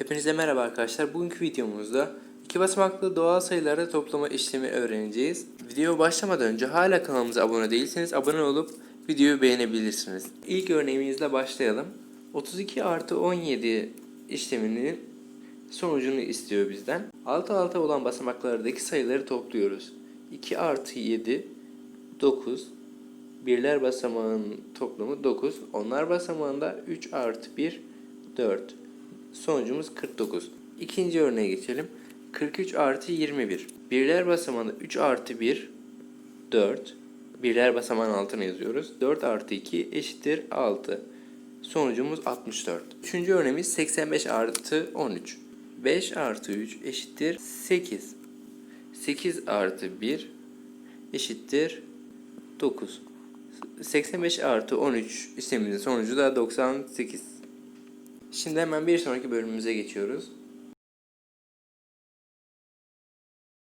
Hepinize merhaba arkadaşlar. Bugünkü videomuzda iki basamaklı doğal sayılarda toplama işlemi öğreneceğiz. Video başlamadan önce hala kanalımıza abone değilseniz abone olup videoyu beğenebilirsiniz. İlk örneğimizle başlayalım. 32 artı 17 işleminin sonucunu istiyor bizden. Alt alta olan basamaklardaki sayıları topluyoruz. 2 artı 7 9 Birler basamağının toplamı 9. Onlar basamağında 3 artı 1 4. Sonucumuz 49. İkinci örneğe geçelim. 43 artı 21. Birler basamağında 3 artı 1 4. Birler basamağın altına yazıyoruz. 4 artı 2 eşittir 6. Sonucumuz 64. Üçüncü örneğimiz 85 artı 13. 5 artı 3 eşittir 8. 8 artı 1 eşittir 9. 85 artı 13 işlemimizin sonucu da 98. Şimdi hemen bir sonraki bölümümüze geçiyoruz.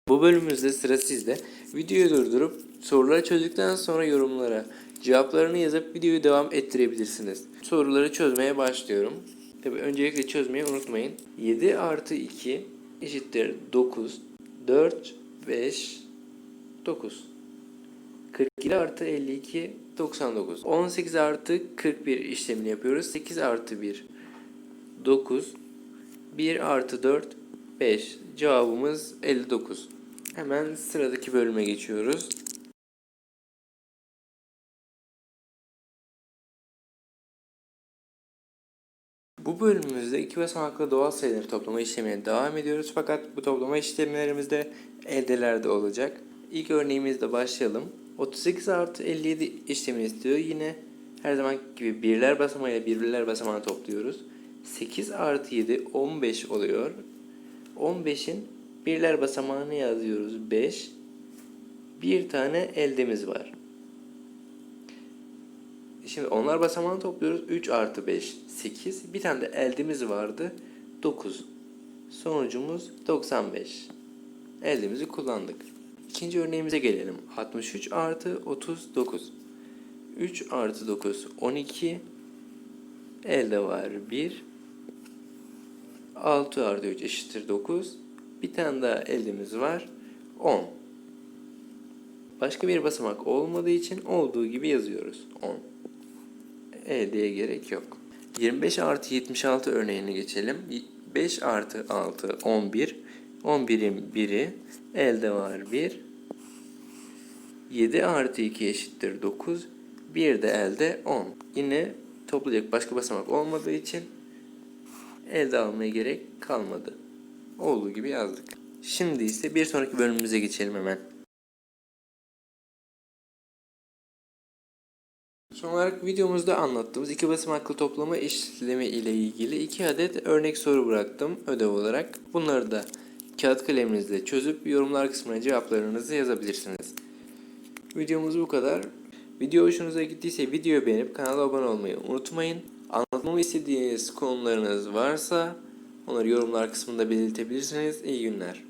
Bu bölümümüzde sıra sizde. Videoyu durdurup soruları çözdükten sonra yorumlara cevaplarını yazıp videoyu devam ettirebilirsiniz. Soruları çözmeye başlıyorum. Tabi öncelikle çözmeyi unutmayın. 7 artı 2 eşittir 9. 4, 5, 9. 47 artı 52 99. 18 artı 41 işlemini yapıyoruz. 8 artı 1 9. 1 artı 4 5. Cevabımız 59. Hemen sıradaki bölüme geçiyoruz. Bu bölümümüzde iki basamaklı doğal sayıları toplama işlemine devam ediyoruz. Fakat bu toplama işlemlerimizde eldelerde olacak. İlk örneğimizle başlayalım. 38 artı 57 işlemini istiyor. Yine her zaman gibi birler basamağıyla birbirler basamağını topluyoruz. 8 artı 7 15 oluyor. 15'in birler basamağını yazıyoruz. 5. Bir tane eldemiz var. Şimdi onlar basamağını topluyoruz. 3 artı 5 8. Bir tane de eldimiz vardı. 9. Sonucumuz 95. Eldimizi kullandık. İkinci örneğimize gelelim. 63 artı 39. 3 artı 9 12. Elde var 1. 6 artı 3 eşittir 9. Bir tane daha eldimiz var. 10. Başka bir basamak olmadığı için olduğu gibi yazıyoruz. 10. Eldeye gerek yok. 25 artı 76 örneğine geçelim. 5 artı 6 11. 11'in biri elde var 1. 7 artı 2 eşittir 9. Bir de elde 10. Yine toplayacak başka basamak olmadığı için elde almaya gerek kalmadı. Olduğu gibi yazdık. Şimdi ise bir sonraki bölümümüze geçelim hemen. Son olarak videomuzda anlattığımız iki basamaklı toplama işlemi ile ilgili iki adet örnek soru bıraktım ödev olarak. Bunları da kağıt kaleminizle çözüp yorumlar kısmına cevaplarınızı yazabilirsiniz. Videomuz bu kadar. Video hoşunuza gittiyse videoyu beğenip kanala abone olmayı unutmayın. Anlatmamı istediğiniz konularınız varsa onları yorumlar kısmında belirtebilirsiniz. İyi günler.